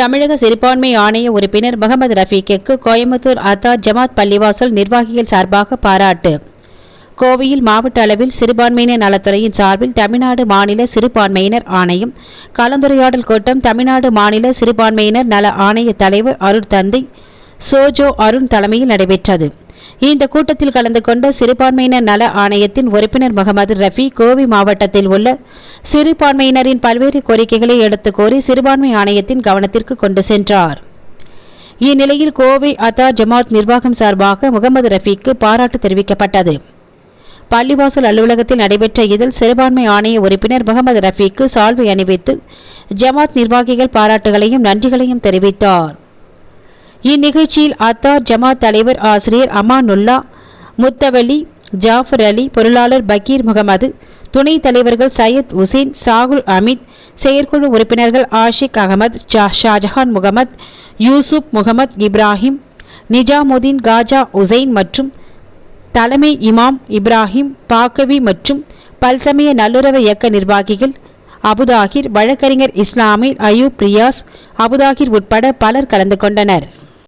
தமிழக சிறுபான்மை ஆணைய உறுப்பினர் முகமது ரஃபீக்கிற்கு கோயம்புத்தூர் அத்தா ஜமாத் பள்ளிவாசல் நிர்வாகிகள் சார்பாக பாராட்டு. கோவையில் மாவட்ட அளவில் சிறுபான்மையினர் நலத்துறையின் சார்பில் தமிழ்நாடு மாநில சிறுபான்மையினர் ஆணையம் கலந்துரையாடல் கூட்டம் தமிழ்நாடு மாநில சிறுபான்மையினர் நல ஆணைய தலைவர் அருள் தந்தை சோஜோ அருண் தலைமையில் நடைபெற்றது. இந்த கூட்டத்தில் கலந்து கொண்ட சிறுபான்மையினர் நல ஆணையத்தின் உறுப்பினர் முகமது ரஃபி கோவை மாவட்டத்தில் உள்ள சிறுபான்மையினரின் பல்வேறு கோரிக்கைகளை எடுத்துக் கோரி சிறுபான்மை ஆணையத்தின் கவனத்திற்கு கொண்டு சென்றார். இந்நிலையில் கோவை அத்தா ஜமாத் நிர்வாகம் சார்பாக முகமது ரஃபிக்கு பாராட்டு தெரிவிக்கப்பட்டது. பள்ளிவாசல் அலுவலகத்தில் நடைபெற்ற இதில் சிறுபான்மை ஆணைய உறுப்பினர் முகமது ரஃபீக்கு சால்வை அணிவித்து ஜமாத் நிர்வாகிகள் பாராட்டுகளையும் நன்றிகளையும் தெரிவித்தார். இந்நிகழ்ச்சியில் அத்தார் ஜமாத் தலைவர் ஆசிரியர் அமானுல்லா முத்தவலி ஜாஃபர் அலி பொருளாளர் பக்கீர் முகமது துணைத் தலைவர்கள் சையத் உசேன் சாகுல் அமீத் செயற்குழு உறுப்பினர்கள் ஆஷிக் அகமது ஷாஜஹான் முகமது யூசுப் முகமது இப்ராஹிம் நிஜாமுதீன் காஜா உசைன் மற்றும் தலைமை இமாம் இப்ராஹிம் பாக்கவி மற்றும் பல்சமய நல்லுறவு இயக்க நிர்வாகிகள் அபுதாகிர் வழக்கறிஞர் இஸ்லாமில் அயூப் ரியாஸ் அபுதாகிர் உட்பட பலர் கலந்து கொண்டனர்.